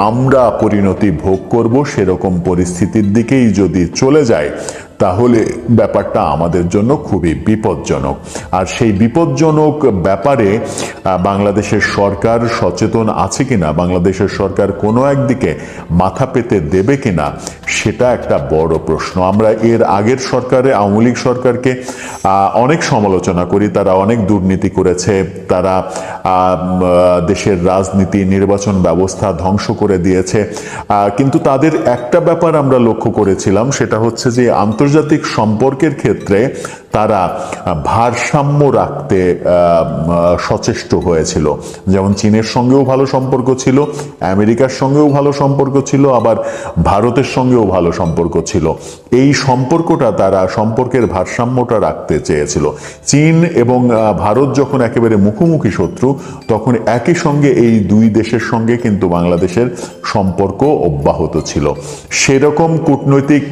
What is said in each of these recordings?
আমরা পরিণতি ভোগ করব সেরকম পরিস্থিতির দিকেই যদি চলে যায় তাহলে ব্যাপারটা আমাদের জন্য খুবই বিপজ্জনক। আর সেই বিপজ্জনক ব্যাপারে বাংলাদেশের সরকার সচেতন আছে কিনা, বাংলাদেশের সরকার কোনো একদিকে মাথা পেতে দেবে কিনা, সেটা একটা বড় প্রশ্ন। আমরা এর আগের সরকারে, আওয়ামী লীগ সরকারকে অনেক সমালোচনা করি। তারা অনেক দুর্নীতি করেছে। তারা দেশের রাজনীতি, নির্বাচন ব্যবস্থা ধ্বংস করে দিয়েছে। কিন্তু তাদের একটা ব্যাপার আমরা লক্ষ্য করেছিলাম, সেটা হচ্ছে যে আন্তর্জাতিক সম্পর্কের ক্ষেত্রে তারা ভারসাম্য রাখতে সচেষ্ট হয়েছিল। যেমন চীনের সঙ্গেও ভালো সম্পর্ক ছিল, আমেরিকার সঙ্গেও ভালো সম্পর্ক ছিল, আবার ভারতের সঙ্গেও ভালো সম্পর্ক ছিল। এই সম্পর্কটা তারা সম্পর্কের ভারসাম্যটা রাখতে চেয়েছিল। চীন এবং ভারত যখন একেবারে মুখোমুখি শত্রু, তখন একই সঙ্গে এই দুই দেশের সঙ্গে কিন্তু বাংলাদেশের সম্পর্ক অব্যাহত ছিল। সেরকম কূটনৈতিক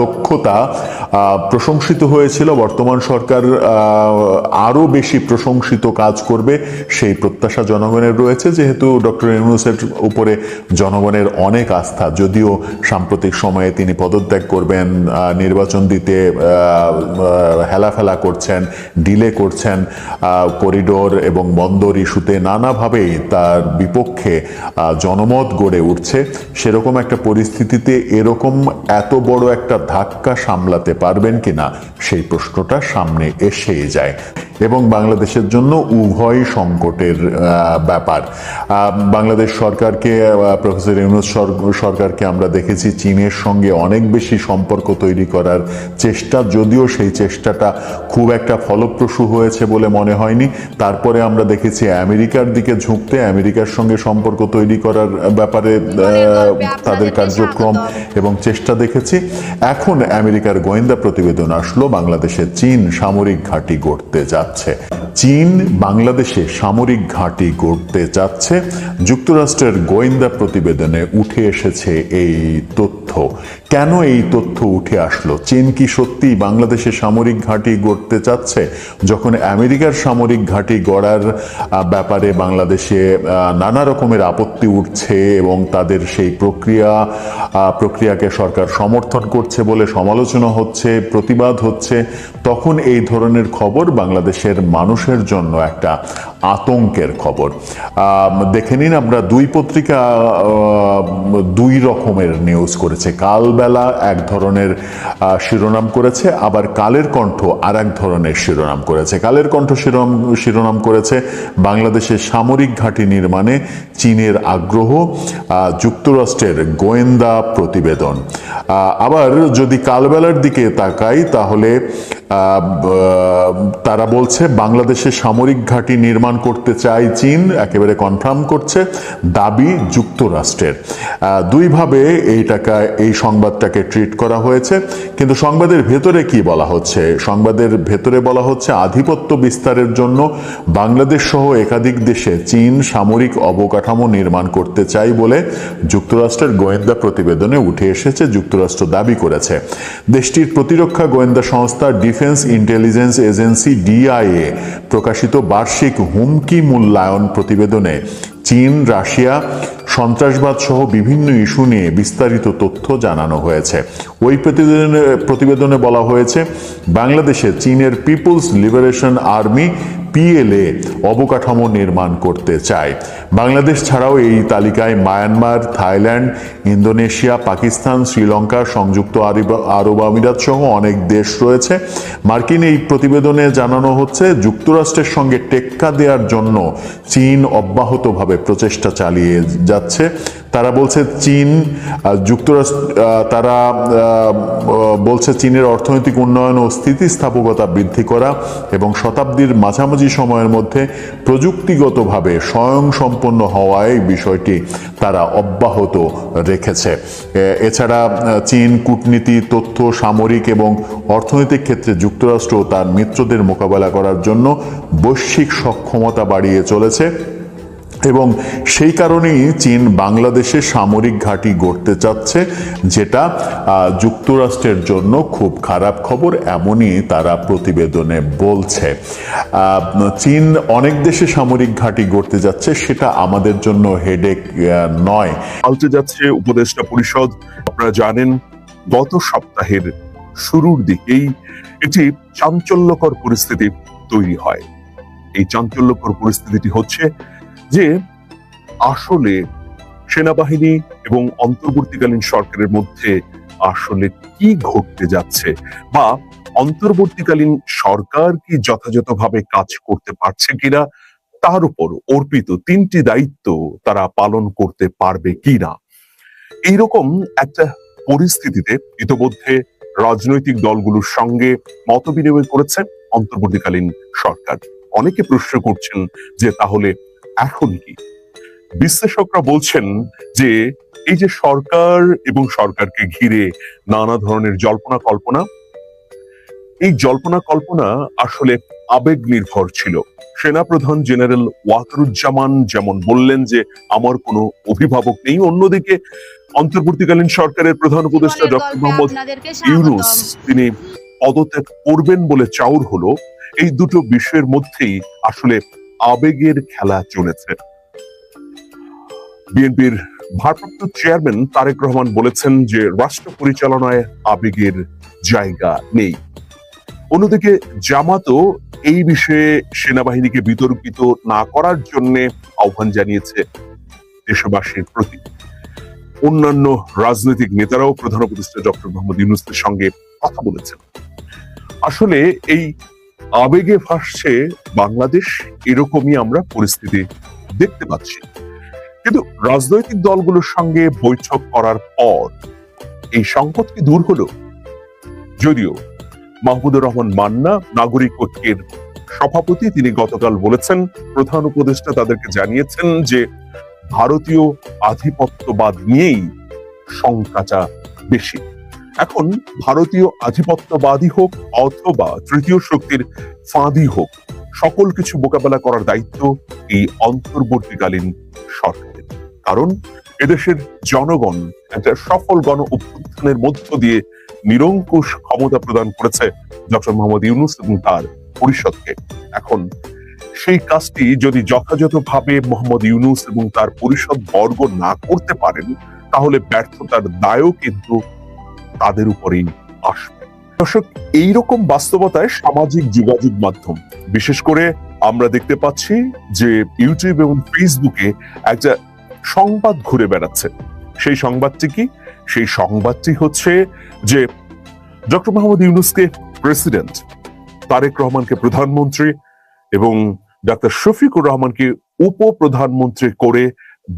দক্ষতা প্রশংসিত হয়েছিল। বর্তমান সরকার আরও বেশি প্রশংসিত কাজ করবে সেই প্রত্যাশা জনগণের রয়েছে। যেহেতু ডক্টর ইউনুসের উপরে জনগণের অনেক আস্থা, যদিও সাম্প্রতিক সময়ে তিনি পদত্যাগ করবেন নির্বাচন দিতে হেলাফেলা করছেন, ডিলে করছেন করিডোর এবং বন্দর ইস্যুতে নানাভাবেই তার বিপক্ষে জনমত গড়ে উঠছে। সেরকম একটা পরিস্থিতিতে এরকম এত বড় একটা ধাক্কা সামলাতে পারবেন কিনা? সেই প্রশ্নটা সামনে এসেই যায়। এবং বাংলাদেশের জন্য উভয় সংকটের ব্যাপার। বাংলাদেশ সরকারকে প্রফেসর ইউনুস সরকারকে আমরা দেখেছি চীনের সঙ্গে অনেক বেশি সম্পর্ক তৈরি করার চেষ্টা, যদিও সেই চেষ্টাটা খুব একটা ফলপ্রসূ হয়েছে বলে মনে হয়নি। তারপরে আমরা দেখেছি আমেরিকার দিকে ঝুঁকতে, আমেরিকার সঙ্গে সম্পর্ক তৈরি করার ব্যাপারে তাদের কার্যক্রম এবং চেষ্টা দেখেছি। এখন আমেরিকার গোয়েন্দা প্রতিবেদন আসলো, বাংলাদেশে চীন সামরিক ঘাঁটি গড়তে যাচ্ছে। চীন বাংলাদেশে সামরিক ঘাঁটি গড়তে যাচ্ছে। যুক্তরাষ্ট্রের গোয়েন্দা প্রতিবেদনে উঠে এসেছে এই তথ্য। কেন এই তথ্য উঠে আসলো? চীন কি সত্যি বাংলাদেশে সামরিক ঘাঁটি গড়তে চাচ্ছে? যখন আমেরিকার সামরিক ঘাঁটি গড়ার ব্যাপারে বাংলাদেশে নানা রকমের আপত্তি উঠছে এবং তাদের সেই প্রক্রিয়া প্রক্রিয়াকে সরকার সমর্থন করছে বলে সমালোচনা হচ্ছে, প্রতিবাদ হচ্ছে, তখন এই ধরনের খবর বাংলাদেশের মানুষের জন্য একটা আতঙ্কের খবর। দেখে নিন আমরা দুই পত্রিকা দুই রকমের নিউজ করেছে। কালবেলা এক ধরনের শিরোনাম করেছে, আবার কালের কণ্ঠ আর এক ধরনের শিরোনাম করেছে। কালের কণ্ঠ শিরোনাম শিরোনাম করেছে বাংলাদেশে সামরিক ঘাঁটি নির্মাণে চীনের আগ্রহ যুক্তরাষ্ট্রের গোয়েন্দা প্রতিবেদন। আবার যদি কালবেলার দিকে তাকাই, তাহলে তারা বলছে, বাংলাদেশে সামরিক ঘাঁটি নির্মাণ করতে চায় চীন, একেবারে কনফার্ম করছে, দাবি যুক্তরাষ্ট্রের। দুইভাবে এইটাকা এই সংবাদটাকে ট্রিট করা হয়েছে, কিন্তু সংবাদের ভেতরে কি বলা হচ্ছে? সংবাদের ভেতরে বলা হচ্ছে, আধিপত্য বিস্তারের জন্য বাংলাদেশ সহ একাধিক দেশে চীন সামরিক অবকাঠামো নির্মাণ করতে চাই বলে যুক্তরাষ্ট্রের গোয়েন্দা প্রতিবেদনে উঠে এসেছে, যুক্তরাষ্ট্র দাবি করেছে। দেশটির প্রতিরক্ষা গোয়েন্দা সংস্থা ডিফেন্স ইন্টেলিজেন্স এজেন্সি ডিআইএ প্রকাশিত বার্ষিক হুমকি মূল্যায়ন প্রতিবেদনে চীন, রাশিয়া, সন্ত্রাসবাদ সহ বিভিন্ন ইস্যু নিয়ে বিস্তারিত তথ্য জানানো হয়েছে। ওই প্রতিবেদনে প্রতিবেদনে বলা হয়েছে, বাংলাদেশে চীনের পিপলস লিবারেশন আর্মি পিএলএ অবকাঠামো নির্মাণ করতে চায়। বাংলাদেশ ছাড়াও এই তালিকায় Myanmar, Thailand, Indonesia, Pakistan, Sri Lanka, সংযুক্ত আরব- আমিরাত সহ অনেক দেশ রয়েছে। মার্কিন এই প্রতিবেদনে জানানো হচ্ছে, যুক্তরাষ্ট্রের সঙ্গে টেক্কা দেওয়ার জন্য চীন অব্যাহতভাবে প্রচেষ্টা চালিয়ে যাচ্ছে। তারা বলছে চীন যুক্তরাষ্ট্র তারা বলছে চীনের অর্থনৈতিক উন্নয়ন ও স্থিতিস্থাপকতা বৃদ্ধি করা এবং শতাব্দীর মাঝামাঝি সময়ের মধ্যে প্রযুক্তিগতভাবে স্বয়ংসম্পন্ন হওয়ায় বিষয়টি তারা অব্যাহত রেখেছে। এছাড়া চীন কূটনীতি, তথ্য, সামরিক এবং অর্থনৈতিক ক্ষেত্রে যুক্তরাষ্ট্র তার মিত্রদের মোকাবেলা করার জন্য বৈশ্বিক সক্ষমতা বাড়িয়ে চলেছে। এবং সেই কারণেই চীন বাংলাদেশে সামরিক ঘাঁটি গড়তে চাচ্ছে, যেটা যুক্তরাষ্ট্রের জন্য খুব খারাপ খবর এমনই তারা প্রতিবেদনে বলছে। চীন অনেক দেশে সামরিক ঘাঁটি গড়তে যাচ্ছে, সেটা আমাদের জন্য হেডেক নয়। পাল্টে যাচ্ছে উপদেষ্টা পরিষদ। আপনারা জানেন, গত সপ্তাহের শুরুর দিকেই একটি চাঞ্চল্যকর পরিস্থিতি তৈরি হয়। এই চাঞ্চল্যকর পরিস্থিতিটি হচ্ছে যে আসলে সেনাবাহিনী এবং অন্তর্বর্তীকালীন সরকারের মধ্যে আসলে কি ঘটতে যাচ্ছে বা অন্তর্বর্তীকালীন সরকার কি যথাযথভাবে কাজ করতে পারছে কিনা, তার উপর অর্পিত তিনটি দায়িত্ব তারা পালন করতে পারবে কিনা। এইরকম একটা পরিস্থিতিতে ইতোমধ্যে রাজনৈতিক দলগুলোর সঙ্গে মত বিনিময় করেছে অন্তর্বর্তীকালীন সরকার। অনেকে প্রশ্ন করছেন যে তাহলে এখন কি? বিশ্লেষকরা বলছেন যে এই যে সরকার এবং সরকারকে ঘিরে নানা ধরনের জল্পনা কল্পনা এই জল্পনা কল্পনা আসলে আবেগ নির্ভর ছিল। সেনাপ্রধান জেনারেল ওয়াকারুজ্জামান যেমন বললেন যে আমার কোনো অভিভাবক নেই। অন্যদিকে অন্তর্বর্তীকালীন সরকারের প্রধান উপদেষ্টা ডক্টর মোহাম্মদ ইউনুস তিনি পদত্যাগ করবেন বলে চাউর হলো। এই দুটো বিষয়ের মধ্যেই আসলে আবেগের খেলা চলেছে। বিএনপির ভারপ্রাপ্ত চেয়ারম্যান তারেক রহমান বলেছেন যে, রাষ্ট্র পরিচালনায় আবেগের জায়গা নেই। অন্যদিকে জামাতও এই বিষয়ে সেনাবাহিনীকে বিতর্কিত না করার জন্য আহ্বান জানিয়েছে দেশবাসীর প্রতি। অন্যান্য রাজনৈতিক নেতারাও প্রধান উপদেষ্টা ডক্টর মোহাম্মদ ইউনুসের সঙ্গে কথা বলেছেন। আসলে এই আবেগে ভাসছে বাংলাদেশ, এরকমই আমরা পরিস্থিতি দেখতে পাচ্ছি। কিন্তু রাজনৈতিক দলগুলোর সঙ্গে বৈঠক করার পর এই সংকট কি দূর হলো? যদিও মাহমুদুর রহমান মান্না নাগরিক ঐক্যের সভাপতি, তিনি গতকাল বলেছেন, প্রধান উপদেষ্টা তাদেরকে জানিয়েছেন যে ভারতীয় আধিপত্যবাদ নিয়েই শঙ্কাটা বেশি। এখন ভারতীয় আধিপত্যবাদী হোক অথবা তৃতীয় শক্তির ফাঁদি হোক, সকল কিছু মোকাবেলা করার দায়িত্ব এই অন্তর্বর্তীকালীন সরকারের। কারণ এদেশের জনগণ একটা সফল গণ অভ্যুত্থানের মধ্য দিয়ে নিরঙ্কুশ ক্ষমতা প্রদান করেছে ডক্টর মোহাম্মদ ইউনুস এবং তার পরিষদকে। এখন সেই কাজটি যদি যথাযথভাবে মোহাম্মদ ইউনুস এবং তার পরিষদ বর্গ না করতে পারেন, তাহলে ব্যর্থতার দায়ও কিন্তু তাদের উপরেই আসবে। দর্শক, এইরকম বাস্তবতায় সামাজিক যোগাযোগ মাধ্যম, বিশেষ করে আমরা দেখতে পাচ্ছি যে ইউটিউব এবং ফেসবুকে একটা সংবাদ ঘুরে বেড়াচ্ছে। সেই সংবাদটি কি? সেই সংবাদটি হচ্ছে যে ডক্টর মোহাম্মদ ইউনুসকে প্রেসিডেন্ট তারেক রহমানকে প্রধানমন্ত্রী এবং ডাক্তার শফিকুর রহমানকে উপপ্রধানমন্ত্রী করে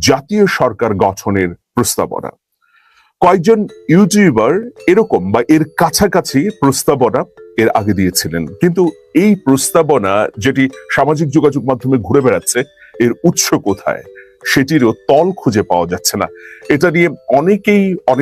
জাতীয় সরকার গঠনের প্রস্তাবনা। কয়েকজন ইউটিউবার এরকম বা এর কাছাকাছি প্রস্তাবনা এর আগে দিয়েছিলেন? কিন্তু এই প্রস্তাবনা যেটি সামাজিক যোগাযোগ মাধ্যমে ঘুরে বেড়াচ্ছে, এর উৎস কোথায়? সেটিরও তল খুঁজে পাওয়া যাচ্ছে না। এটা নিয়ে অনেকেই অনেক